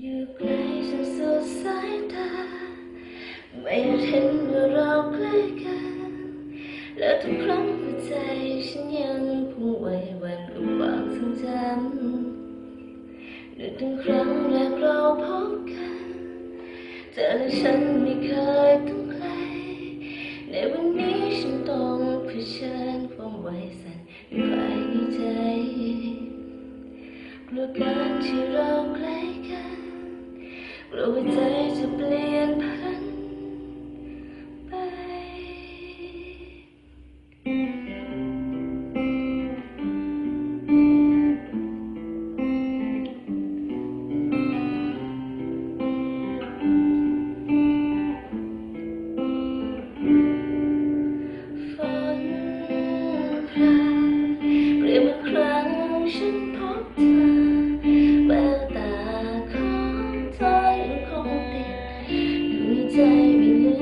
อยู่ใกล้ฉันสุดสายตา ไม่เห็นว่าเราใกล้กัน และทุกครั้งหัวใจฉันยังพุ่งไว้วันอุบควางทรงจำนึกถึงครั้งแรกเราพบกันเธอและฉันไม่เคยต้องไกล ในวันนี้ฉันต้องเผชิญความไวสั่นอยู่ภายในใจกลัวการที่เราใกล้กัน But we take to play 在云里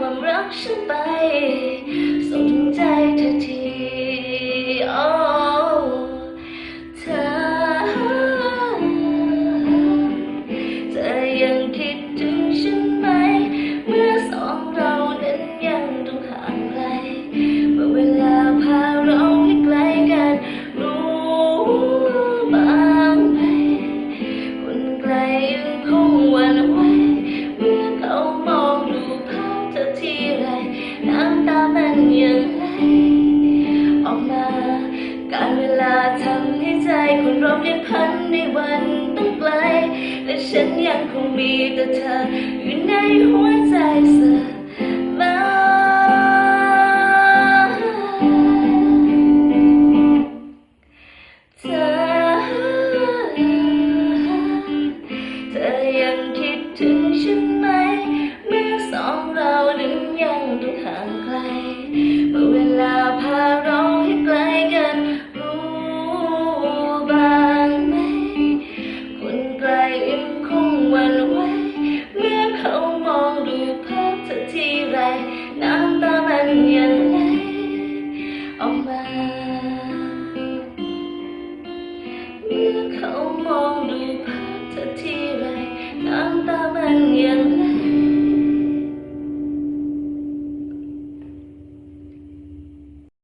ความรักฉันไป การเวลาทำให้ใจคุณรอมเย็นพันในวันต้องไกล และฉันยังคงมีแต่เธออยู่ในหัวใจ เขามองดูภาพเธอที่